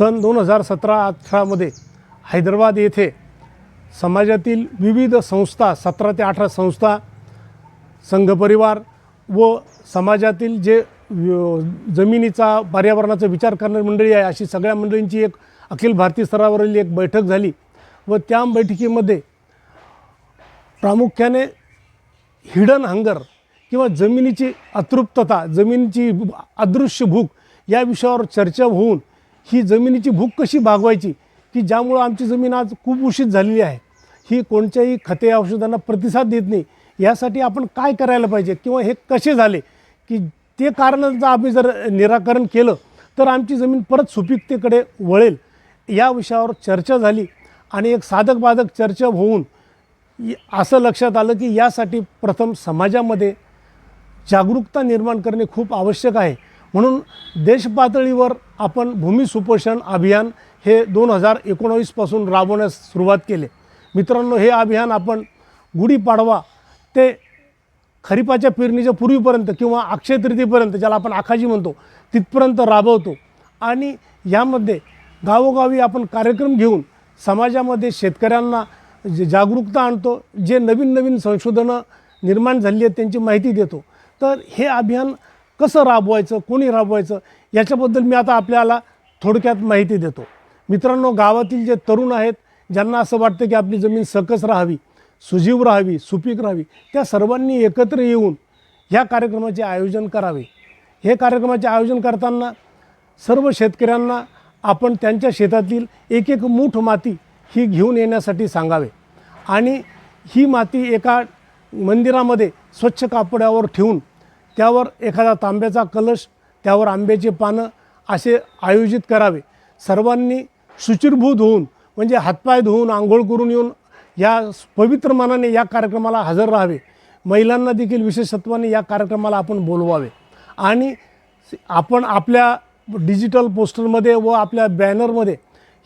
सन दोन हजार सतरा अठरामध्ये हैदराबाद येथे समाजातील विविध संस्था सतरा ते अठरा संस्था संघपरिवार व समाजातील जे व्य- जमिनीचा पर्यावरणाचा विचार करणारी मंडळी आहे अशी सगळ्या मंडळींची एक अखिल भारतीय स्तरावरील एक बैठक झाली व त्या बैठकीमध्ये प्रामुख्याने हिडन हंगर किंवा जमिनीची अतृप्तता जमिनीची अदृश्य भूक या विषयावर चर्चा होऊन ही जमिनीची भूक कशी भागवायची? की ज्यामुळं आमची जमीन आज खूप उशीत झालेली आहे? ही कोणत्याही खते औषधांना प्रतिसाद देत नाही. यासाठी आपण काय करायला पाहिजे? किंवा हे कसे झाले? की ते कारणांचं आम्ही जर निराकरण केलं तर आमची जमीन परत सुपीकतेकडे वळेल. या विषयावर चर्चा झाली आणि एक साधक बाधक चर्चा होऊन असं लक्षात आलं की यासाठी प्रथम समाजामध्ये जागरूकता निर्माण करणे खूप आवश्यक आहे. म्हणून देशपातळीवर आपण भूमी सुपोषण अभियान हे दोन हजार एकोणावीसपासून राबवण्यास सुरुवात केले. मित्रांनो हे अभियान आपण गुढीपाडवा ते खरीपाच्या पेरणीच्या पूर्वीपर्यंत किंवा अक्षय तृतीपर्यंत ज्याला आपण आखाजी म्हणतो तिथपर्यंत राबवतो. आणि यामध्ये गावोगावी आपण कार्यक्रम घेऊन समाजामध्ये शेतकऱ्यांना जे जागरूकता आणतो जे नवीन नवीन संशोधनं निर्माण झाली आहेत त्यांची माहिती देतो. तर हे अभियान कसं राबवायचं कोणी राबवायचं याच्याबद्दल मी आता आपल्याला थोडक्यात माहिती देतो. मित्रांनो गावातील जे तरुण आहेत ज्यांना असं वाटतं की आपली जमीन सकस राहावी सुजीव राहावी सुपीक राहावी त्या सर्वांनी एकत्र येऊन ह्या कार्यक्रमाचे आयोजन करावे. हे कार्यक्रमाचे आयोजन करताना सर्व शेतकऱ्यांना आपण त्यांच्या शेतातील एक एक मूठ माती ही घेऊन येण्यासाठी सांगावे. आणि ही माती एका मंदिरामध्ये स्वच्छ कापड्यावर ठेवून त्यावर एखादा तांब्याचा कलश त्यावर आंब्याची पानं असे आयोजित करावे. सर्वांनी शुचिरभूत होऊन म्हणजे हातपाय धुवून आंघोळ करून येऊन या पवित्र मनाने या कार्यक्रमाला हजर राहावे. महिलांना देखील विशेषत्वाने या कार्यक्रमाला आपण बोलवावे. आणि आपण आपल्या डिजिटल पोस्टरमध्ये व आपल्या बॅनरमध्ये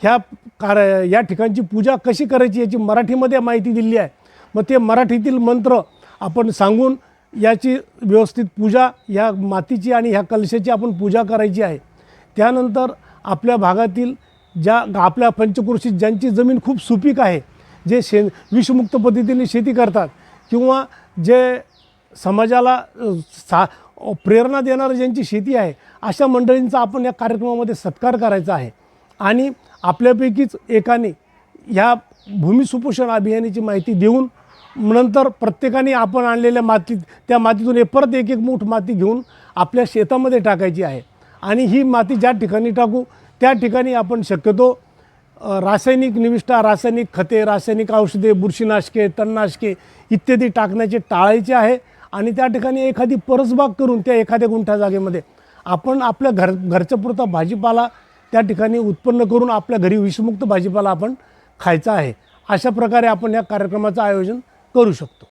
ह्या कार या ठिकाणची पूजा कशी करायची याची मराठीमध्ये माहिती दिली आहे. मग ते मराठीतील मंत्र आपण सांगून याची व्यवस्थित पूजा ह्या मातीची आणि ह्या कलशाची आपण पूजा करायची आहे. त्यानंतर आपल्या भागातील ज्या आपल्या पंचकृषीत ज्यांची जमीन खूप सुपीक आहे जे शे विषमुक्त पद्धतीने शेती करतात किंवा जे समाजाला सा प्रेरणा देणारं ज्यांची शेती आहे अशा मंडळींचा आपण या कार्यक्रमामध्ये सत्कार करायचा आहे. आणि आपल्यापैकीच एकाने ह्या भूमी सुपोषण अभियानाची माहिती देऊन नंतर प्रत्येकाने आपण आणलेल्या मातीत त्या मातीतून एक परत एक एक मूठ माती घेऊन आपल्या शेतामध्ये टाकायची आहे. आणि ही माती ज्या ठिकाणी टाकू त्या ठिकाणी आपण शक्यतो रासायनिक निविष्ठा रासायनिक खते रासायनिक औषधे बुरशीनाशके तणनाशके इत्यादी टाकण्याचे टाळायचे आहे. आणि त्या ठिकाणी एखादी परसबाग करून त्या एखाद्या गुंठा जागेमध्ये आपण आपल्या घर घरच्या पुरता भाजीपाला त्या ठिकाणी उत्पन्न करून आपल्या घरी विषमुक्त भाजीपाला आपण खायचा आहे. अशा प्रकारे आपण या कार्यक्रमाचं आयोजन करू शकतो.